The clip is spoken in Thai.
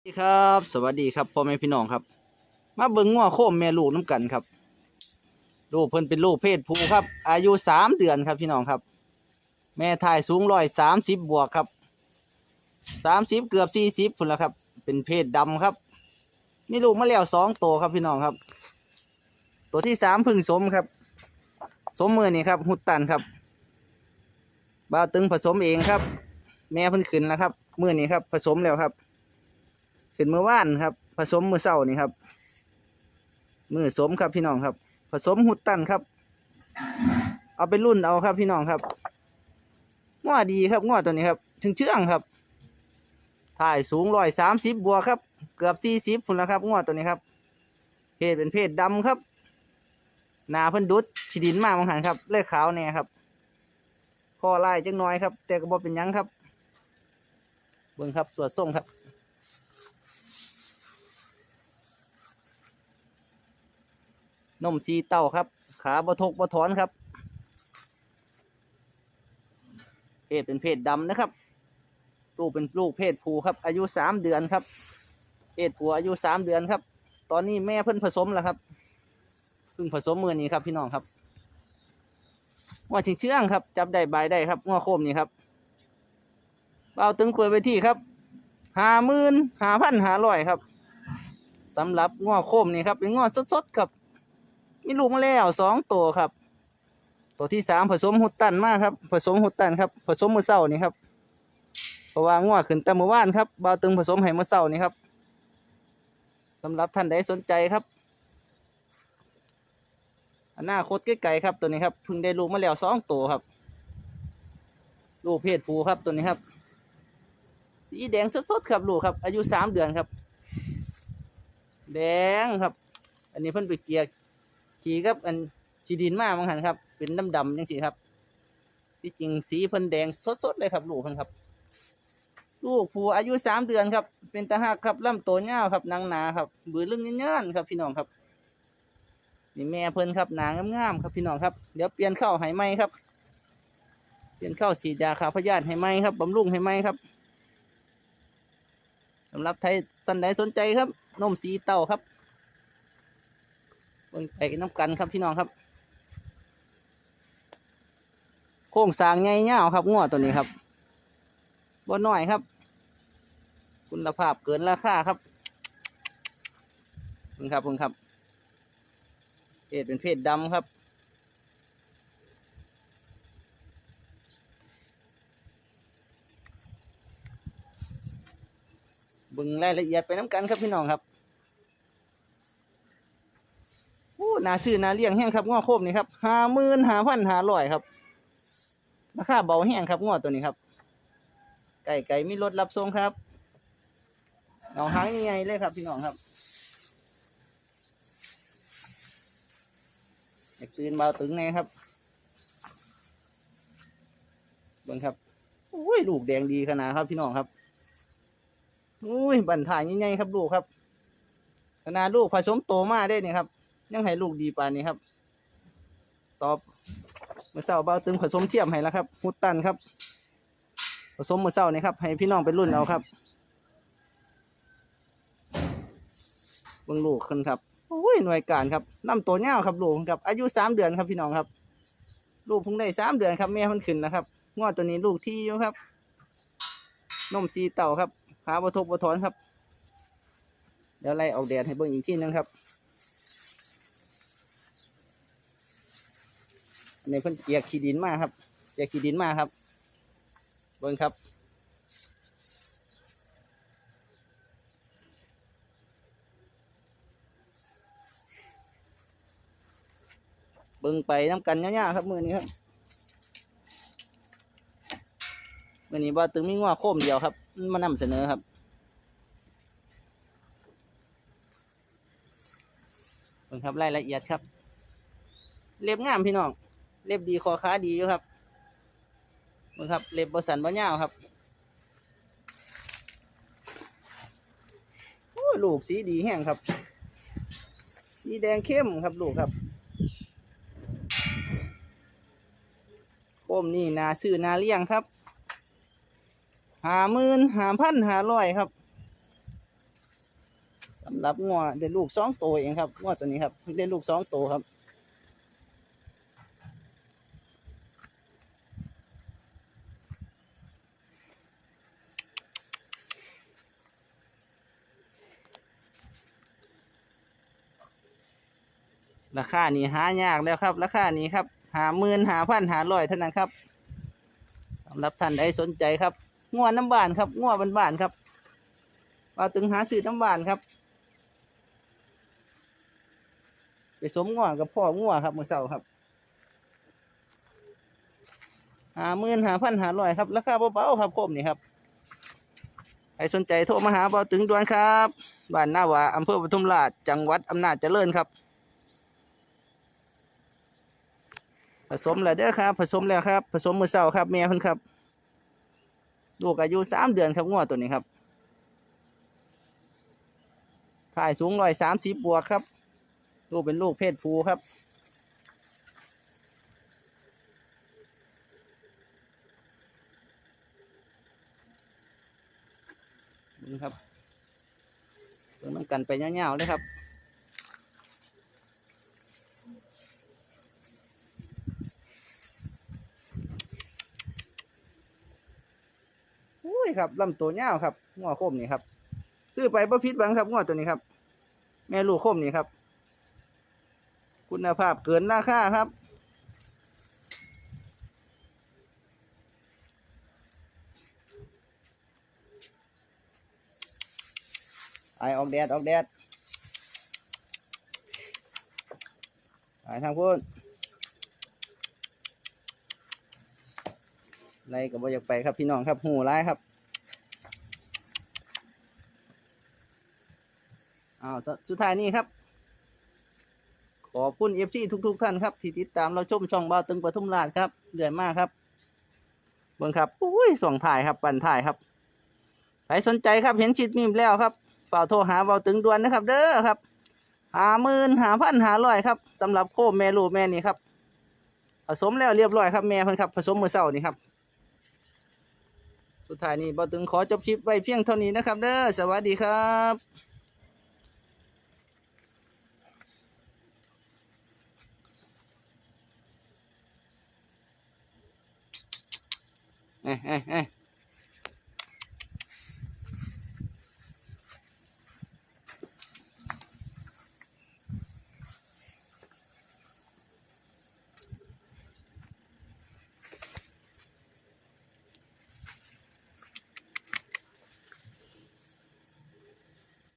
สวัสดีครับสวัสดีครับพ่อแม่พี่น้องครับ มาเบิ่งง้อโคมแม่ลูกน้ำกันครับ ลูกเพิ่นเป็นลูกเพศผู้ครับ อายุสามเดือนครับพี่น้องครับ แม่ถ่ายสูงร้อยสามสิบบวกครับสามสิบเกือบสี่สิบพุ่นละครับ เป็นเพศดำครับ มีลูกมาแล้วสองตัวครับพี่น้องครับ ตัวที่สามพึ่งสมครับ สมมือนี่ครับหุดตันครับบ่าตึงผสมเองครับ แม่เพิ่นขึ้นแล้วครับมือนี้ครับ ผสมแล้วครับ ขึ้นเมื่อวานครับ ผสมมือเศร้านี่ครับมือสมครับพี่น้องครับ ผสมหุดตันครับ เอาไปรุ่นเอาครับพี่น้องครับง้อดีครับง้อตัวนี้ครับ ถึงเชื่องครับถ่ายสูงร้อยสามสิบบัวครับ เกือบสี่สิบพุ่นแล้วครับง้อตัวนี้ครับเพศเป็นเพศดำครับหนาเพิ่นดุดขีดินมากบางหันครับเลขขาวแน่ครับคอไลายจังน้อยครับ แต่ก็บ่เป็นยังครับ เบิ่งครับสวดส่งครับ นมสีเต้าครับ ขาบทกบถอนครับ เพศเป็นเพศดำนะครับลูกเป็นลูกเพศผู้ครับ อายุสามเดือนครับ เพศผู้อายุสามเดือนครับ ตอนนี้แม่เพิ่นผสมแล้วครับเพิ่งผสมมือนี้ครับพี่น้องครับงอชิงเชื่องครับ จับได้ใบได้ครับงอโคมนี่ครับเอาตึงเปิดไปที่ครับหาหมื่นหาพันหาร้อยครับสำหรับงอโคมนี่ครับเป็นงอสดๆครับ มีลูกมาแล้วสองตัวครับ ตัวที่สามผสมหุดตันมากครับ ผสมหุดตันครับผสมมือเศร้านี่ครับเพราะว่างวขึ้นแต่เมื่อวานครับบาวตึงผสมให้มือเศร้านี่ครับสำหรับท่านใดสนใจครับอนาคตใกล้ๆครับตัวนี้ครับเพิ่งได้ลูกมาแล้วสองตัวครับ ลูกเพศผู้ครับตัวนี้ครับ สีแดงสดๆครับลูกครับ อายุสามเดือนครับ แดงครับ อันนี้เพิ่นไปเกีย ขี่กับอันขีดินมาบางหันครับ เป็นดำดำๆจังสีครับ ที่จริงสีเพิ่นแดงสดๆเลยครับ ลูกเพิ่นครับ ลูกผู้อายุสามเดือนครับ เป็นตาหักครับลำตัวยาวครับนางหนาครับบือลึงเงี้ยนๆครับ พี่น้องครับนี่แม่เพิ่นครับหนางงามๆครับพี่น้องครับเดี๋ยวเปลี่ยนเข้าให้ไหมครับ เปลี่ยนเข้าสีดาขาพยาธิให้ไหมครับบำรุงให้ไหมครับสำหรับไทยสันใดสนใจครับนมสีเต้าครับ เบิ่งไปน้ำกันครับพี่น้องครับ โค้งสางใหญ่เงาครับง้อตัวนี้ครับบ่น้อยครับ คุณภาพเกินราคาครับคุณครับคุณครับเพศเป็นเพศดำครับเบิ่งรายละเอียดไปน้ำกันครับพี่น้องครับ โอ้นาซื้อนาเลี้ยงแห้งครับง้อโคมนี่ครับห้าหมื่นห้าพันห้าร้อยครับราคาเบาแห้งครับง้อตัวนี้ครับ ไก่ไก่มีรถรับส่งครับเอาหางยังไงเลยครับพี่น้องครับอยากตื่นมาตึงแน่ครับเบิ่งครับโอ้ยลูกแดงดีขนาดครับพี่น้องครับอุ้ยบันถ่ายใหญ่ๆครับลูกครับ ขนาดลูกผสมโตมาได้นี่ครับ ยังให้ลูกดีปานนี้ครับ ตอบเมื่อเช้าเบ้าตึงผสมเทียมให้แล้วครับหุดตันครับ ผสมเมื่อเช้านี่ครับ ให้พี่น้องไปรุ่นเอาครับเบิ่งลูกขึ้นครับโอ้ยหน่วยการครับลำตัวเงาครับลูกครับ อายุสามเดือนครับพี่น้องครับ ลูกเพิ่งได้สามเดือนครับแม่เพิ่นขึ้นนะครับงอตัวนี้ลูกที่อยู่ครับนมสีเต่าครับขาบทกบถอนครับ เดี๋ยวไล่ออกแดดให้เบิ่งอีกที่นึงครับ อันนี้เพิ่นเกียกขี้ดินมาครับเกียกขี้ดินมาครับเบิ่งครับเบิ่งไปน้ำกันเงี้ยๆครับมือนี้ครับมือนี้ว่าตึงมีง้อโค้มเดียวครับ มานำเสนอครับเบิ่งครับรายละเอียดครับ เล็บงามพี่น้อง เล็บดีคอขาดีอยู่ครับเบิ่งครับ เล็บบสันบ่ยาวครับโอ้ยลูกสีดีแห้งครับ สีแดงเข้มครับลูกครับโคมนี่นาซื้อนาเลี้ยงครับหาหมื่นหาพันหาร้อยครับสำหรับงัวได้ลูกสองตัวเองครับงัวตัวนี้ครับเพิ่งได้ลูกสองตัวครับ ราคานี้หายากแล้วครับ ราคานี้ครับหาหมื่นหาพันหาร้อยเท่านั้นครับสำหรับท่านใดสนใจครับงัวน้ำบานครับงัวบ้านๆครับว่าตึงหาซื้อน้ำบานครับ ไปสมงัวกับพ่องัวครับมือเสาครับหาหมื่นหาพันหาร้อยครับราคาเบาๆครับโคมนี่ครับใครสนใจโทรมาหาเบาตึงด่วนครับ บ้านหน้าวาอำเภอปทุมราชจังหวัดอำนาจเจริญครับ ผสมแล้วเด้อครับ ผสมแล้วครับ ผสมมือเสาครับแม่เพิ่นครับลูกอายุสามเดือนครับงัวตัวนี้ครับถ่ายสูงร้อยสามสิบบวกครับลูกเป็นลูกเพศผู้ครับนี่ครับเพิ่งน้ำกันไปเงาวๆเลยครับ ครับลำตัวยาวครับง้อโคมนี่ครับ ซื้อไปบ่ผิดหวังครับง้อตัวนี้ครับ แม่ลูกโคมนี่ครับ คุณภาพเกินราคาครับไอออกแดดออกแดดไปทางพุ่นไรก็บ่อยากไปครับพี่น้องครับหูร้ายครับ อ้าวสสุดท้ายนี้ครับ ขอบคุณเอฟซีทุก ๆ ท่านครับ ที่ติดตามเราชมช่องบ้าวตึงปทุมราชครับเรื่อยมากครับเบิ่งครับอุ้ยส่งถ่ายครับปั่นถ่ายครับใครสนใจครับเห็นชิดมีมแล้วครับฝ่ากโทรหาเบาตึงด่วนนะครับ เด้อครับหาหมื่นหาพันหาร้อยครับสำหรับโคแม่ลูกแม่นี่ครับ ผสมแล้วเรียบร้อยครับแม่พิ่นครับผสมมือเศร้านี่ครับ สุดท้ายนี้เบาตึงขอจบคลิปไว้เพียงเท่านี้นะครับ เด้อสวัสดีครับ เอ้ยเอ้ยเอ้ย